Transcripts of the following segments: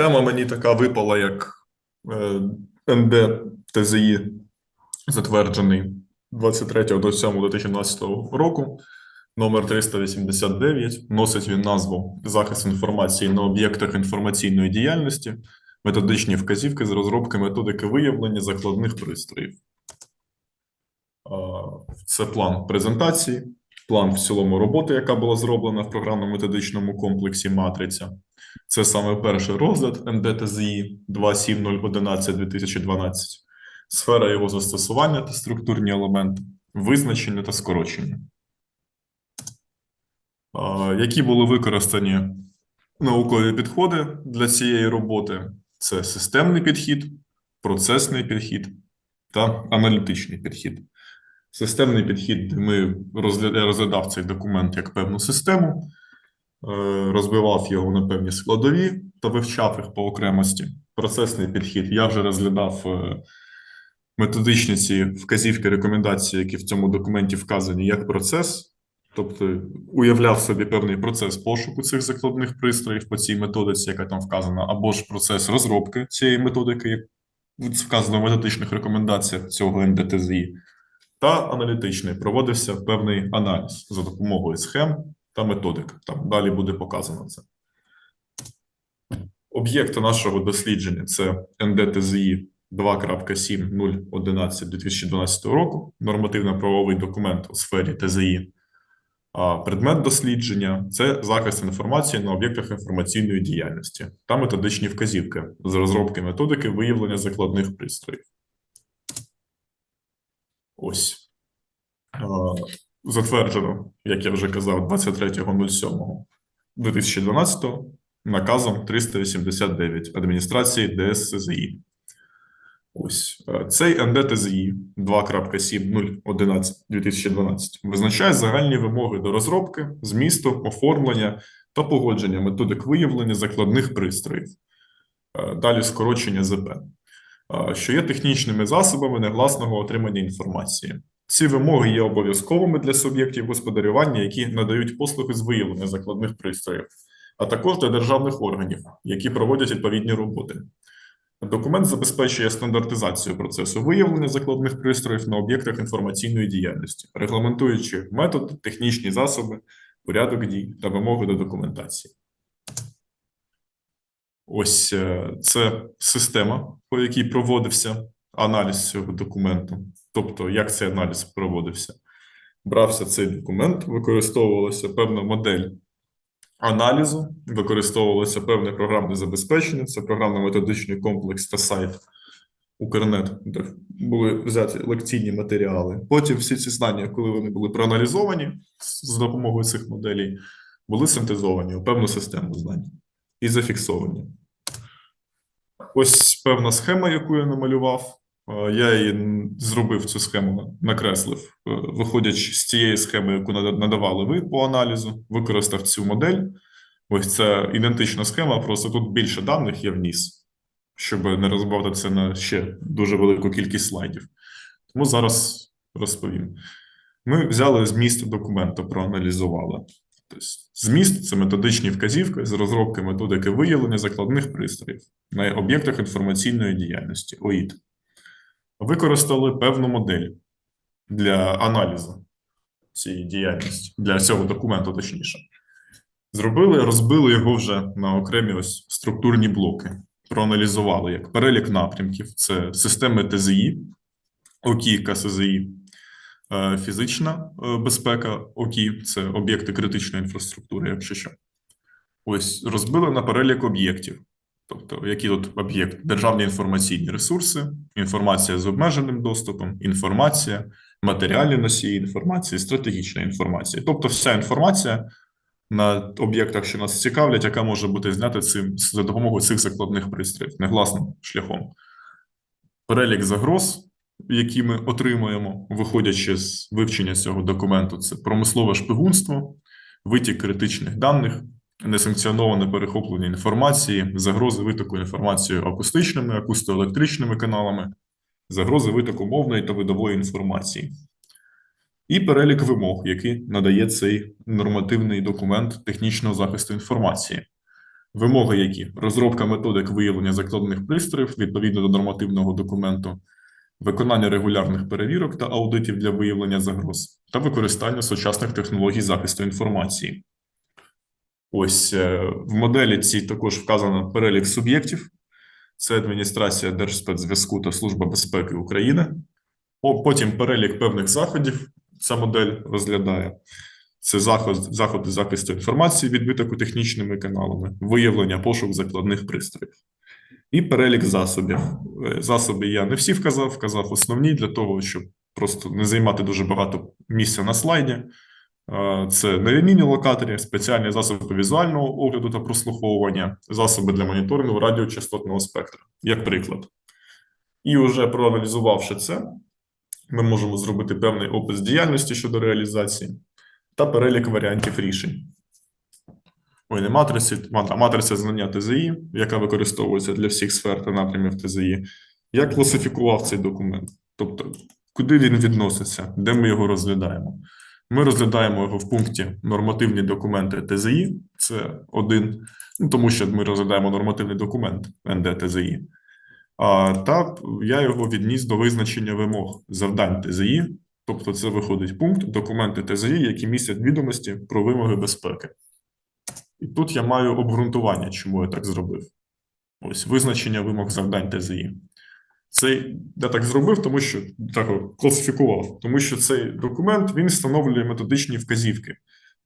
Тема мені така випала, як е, НД ТЗІ, затверджений 23.07.2012 року, номер 389. Носить він назву Захист інформації на об'єктах інформаційної діяльності, методичні вказівки з розробки методики виявлення закладних пристроїв. Це план презентації, план в цілому роботи, яка була зроблена в програмно-методичному комплексі Матриця. Це саме перший розгляд НДТЗІ 27011-2012, сфера його застосування та структурні елементи, визначення та скорочення. Які були використані наукові підходи для цієї роботи? Це системний підхід, процесний підхід та аналітичний підхід. Системний підхід, ми розглядав цей документ як певну систему, розбивав його на певні складові та вивчав їх по окремості. Процесний підхід. Я вже розглядав е, методичні ці вказівки, рекомендації, які в цьому документі вказані як процес, тобто уявляв собі певний процес пошуку цих закладних пристроїв по цій методиці, яка там вказана, або ж процес розробки цієї методики, як вказано в методичних рекомендаціях цього НДТЗІ. Та аналітичний. Проводився певний аналіз за допомогою схем та методик. Там далі буде показано це. Об'єкти нашого дослідження це НДТЗІ 2.7.011 року, нормативно-правовий документ у сфері ТЗІ. А предмет дослідження це захист інформації на об'єктах інформаційної діяльності та методичні вказівки з розробки методики виявлення закладних пристроїв. Ось. Е, Затверджено, як я вже казав, 23.07.2012 наказом 389 адміністрації ДССЗІ. Ось е, цей НДТЗІ 2.7.011-2012 визначає загальні вимоги до розробки, змісту, оформлення та погодження методик виявлення закладних пристроїв. Е, Далі скорочення ЗП що є технічними засобами негласного отримання інформації. Ці вимоги є обов'язковими для суб'єктів господарювання, які надають послуги з виявлення закладних пристроїв, а також для державних органів, які проводять відповідні роботи. Документ забезпечує стандартизацію процесу виявлення закладних пристроїв на об'єктах інформаційної діяльності, регламентуючи методи, технічні засоби, порядок дій та вимоги до документації. Ось е, це система, по якій проводився аналіз цього документу. Тобто, як цей аналіз проводився? Брався цей документ, використовувалася певна модель аналізу, використовувалося певне програмне забезпечення, це програмно-методичний комплекс та сайт Укрнет, де були взяті лекційні матеріали. Потім всі ці знання, коли вони були проаналізовані з допомогою цих моделей, були синтезовані у певну систему знань і зафіксовані. Ось певна схема, яку я намалював. Е, Я її зробив цю схему, накреслив, е, виходячи з тієї схеми, яку надавали ви по аналізу, використав цю модель. Ось це ідентична схема, просто тут більше даних я вніс, щоб не розбавити це на ще дуже велику кількість слайдів. Тому зараз розповім. Ми взяли зміст документу, проаналізували. Тобто, зміст це методичні вказівки з розробки методики виявлення закладних пристроїв на об'єктах інформаційної діяльності ОІД. Використали певну модель для аналізу цієї діяльності, для цього документу, точніше. Зробили, розбили його вже на окремі ось структурні блоки. Проаналізували як перелік напрямків: це системи ТЗІ, ОКІ, КСЗІ, е, фізична е, безпека ОКІ, це об'єкти критичної інфраструктури, якщо що. Ось розбили на перелік об'єктів. Тобто, які тут об'єкт? Державні інформаційні ресурси, інформація з обмеженим доступом, інформація, матеріальні носії інформації, стратегічна інформація. Тобто, вся інформація на об'єктах, що нас цікавлять, яка може бути знята цим за допомогою цих закладних пристроїв негласним шляхом. Перелік загроз, які ми отримуємо, виходячи з вивчення цього документу, це промислове шпигунство, витік критичних даних, несанкціоноване перехоплення інформації, загрози витоку інформації акустичними, акустоелектричними каналами, загрози витоку мовної та видової інформації. І перелік вимог, який надає цей нормативний документ технічного захисту інформації. Вимоги які? Розробка методик виявлення закладних пристроїв відповідно до нормативного документу, виконання регулярних перевірок та аудитів для виявлення загроз та використання сучасних технологій захисту інформації. Ось е, в моделі цій також вказано перелік суб'єктів. Це адміністрація Держспецзв'язку та Служба безпеки України. Потім перелік певних заходів ця модель розглядає. Це заход, заходи захисту інформації від витоку технічними каналами, виявлення пошук закладних пристроїв. І перелік засобів. Е, Засоби я не всі вказав, вказав основні для того, щоб просто не займати дуже багато місця на слайді. Це нелінійні локатори, спеціальні засоби візуального огляду та прослуховування, засоби для моніторингу радіочастотного спектра, як приклад. І вже проаналізувавши це, ми можемо зробити певний опис діяльності щодо реалізації та перелік варіантів рішень. Ой, не матриці, а матриця знання ТЗІ, яка використовується для всіх сфер та напрямів ТЗІ. Я класифікував цей документ, тобто, куди він відноситься, де ми його розглядаємо. Ми розглядаємо його в пункті нормативні документи ТЗІ, це один, ну, тому що ми розглядаємо нормативний документ НДТЗІ. А, та я його відніс до визначення вимог завдань ТЗІ, тобто це виходить пункт документи ТЗІ, які містять відомості про вимоги безпеки. І тут я маю обґрунтування, чому я так зробив. Ось визначення вимог завдань ТЗІ. Це я так зробив, тому що так класифікував, тому що цей документ він встановлює методичні вказівки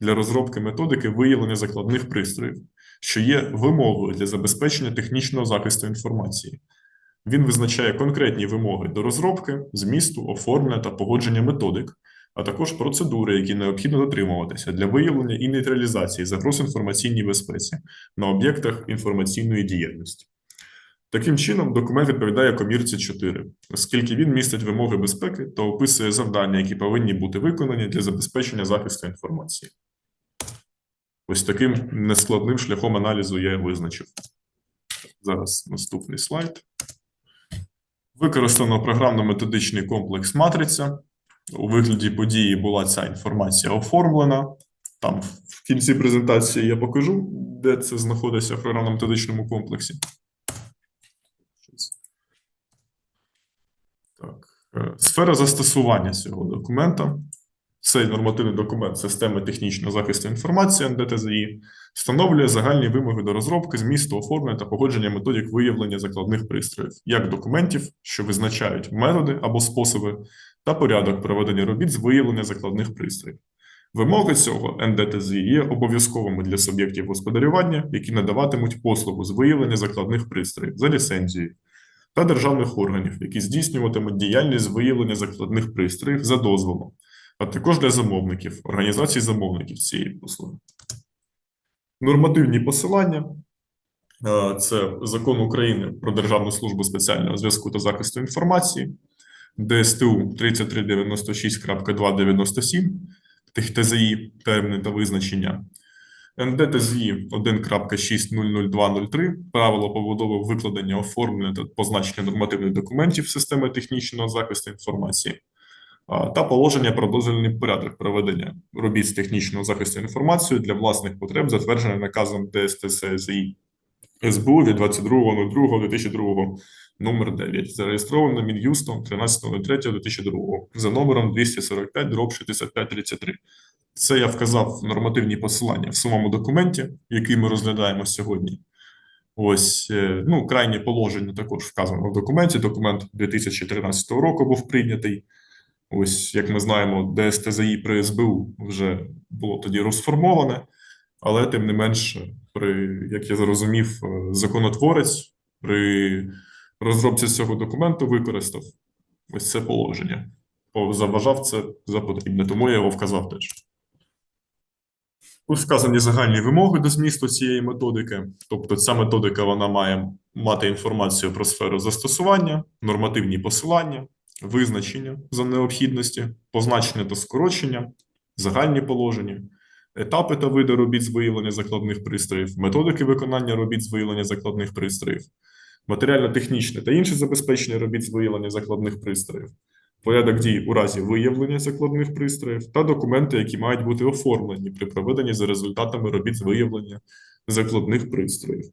для розробки методики виявлення закладних пристроїв, що є вимогою для забезпечення технічного захисту інформації. Він визначає конкретні вимоги до розробки, змісту, оформлення та погодження методик, а також процедури, які необхідно дотримуватися для виявлення і нейтралізації загроз інформаційній безпеці на об'єктах інформаційної діяльності. Таким чином, документ відповідає комірці 4, оскільки він містить вимоги безпеки та описує завдання, які повинні бути виконані для забезпечення захисту інформації. Ось таким нескладним шляхом аналізу я визначив. Зараз наступний слайд. Використано програмно-методичний комплекс матриця. У вигляді події була ця інформація оформлена. Там в кінці презентації я покажу, де це знаходиться в програмно-методичному комплексі. Так. е, Сфера застосування цього документа. Цей нормативний документ системи технічного захисту інформації НДТЗІ встановлює загальні вимоги до розробки, змісту, оформлення та погодження методик виявлення закладних пристроїв, як документів, що визначають методи або способи та порядок проведення робіт з виявлення закладних пристроїв. Вимоги цього НДТЗІ є обов'язковими для суб'єктів господарювання, які надаватимуть послугу з виявлення закладних пристроїв за ліцензією, та державних органів, які здійснюватимуть діяльність виявлення закладних пристроїв за дозволом, а також для замовників, організацій замовників цієї послуги. Нормативні посилання е, це закон України про Державну службу спеціального зв'язку та захисту інформації, ДСТУ 3396.297, ТЗІ, терміни та визначення, НДТЗІ 1.6.00203, правила побудови викладення, оформлення та позначення нормативних документів системи технічного захисту інформації, та положення про дозвільний порядок проведення робіт з технічного захисту інформації для власних потреб, затверджене наказом ДСТСЗІ СБУ від 22.02.2002 номер 9, зареєстровано Мін'юстом 13.03.2002 за номером 245 дроб 6533. Це я вказав нормативні посилання в самому документі, який ми розглядаємо сьогодні. Ось, е, ну, крайнє положення також вказано в документі. Документ 2013 року був прийнятий. Ось, як ми знаємо, ДСТЗІ при СБУ вже було тоді розформоване, але тим не менш, при, як я зрозумів, е, законотворець при розробці цього документу використав ось це положення. Бо Завважав це за потрібне, тому я його вказав теж. Тут вказані загальні вимоги до змісту цієї методики. Тобто, ця методика вона має мати інформацію про сферу застосування, нормативні посилання, визначення за необхідності, позначення та скорочення, загальні положення, етапи та види робіт з виявлення закладних пристроїв, методики виконання робіт з виявлення закладних пристроїв, матеріально-технічне та інше забезпечення робіт з виявлення закладних пристроїв, порядок дій у разі виявлення закладних пристроїв та документи, які мають бути оформлені при проведенні за результатами робіт з виявлення закладних пристроїв.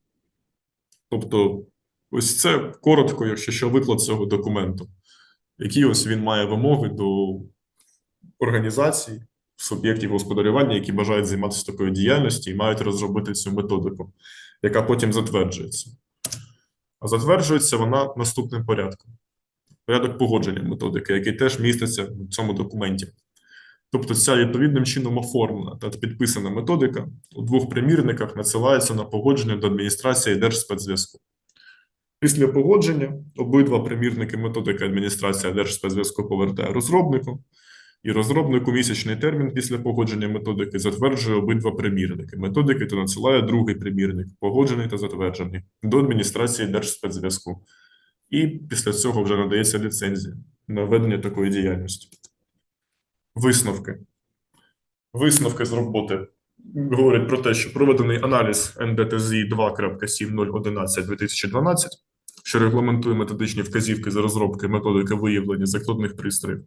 Тобто, ось це коротко, якщо що, виклад цього документу, які ось він має вимоги до організацій, суб'єктів господарювання, які бажають займатися такою діяльністю і мають розробити цю методику, яка потім затверджується. А затверджується вона наступним порядком: порядок погодження методики, який теж міститься в цьому документі. Тобто, ця відповідним чином оформлена та підписана методика у двох примірниках надсилається на погодження до адміністрації Держспецзв'язку. Після погодження обидва примірники методики адміністрація Держспецзв'язку повертає розробнику, і розробник у місячний термін після погодження методики затверджує обидва примірники методики та надсилає другий примірник, погоджений та затверджений, до адміністрації Держспецзв'язку. І після цього вже надається ліцензія на ведення такої діяльності. Висновки. Висновки з роботи говорять про те, що проведений аналіз НДТЗІ 2.7011-2012, що регламентує методичні вказівки за розробки методики виявлення закладних пристроїв,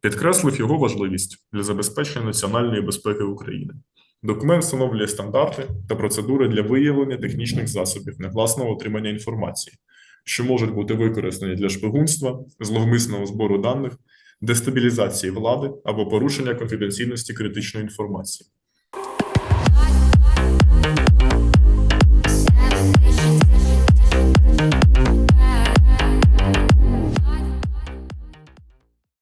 підкреслив його важливість для забезпечення національної безпеки України. Документ встановлює стандарти та процедури для виявлення технічних засобів негласного отримання інформації, що можуть бути використані для шпигунства, зловмисного збору даних, дестабілізації влади або порушення конфіденційності критичної інформації.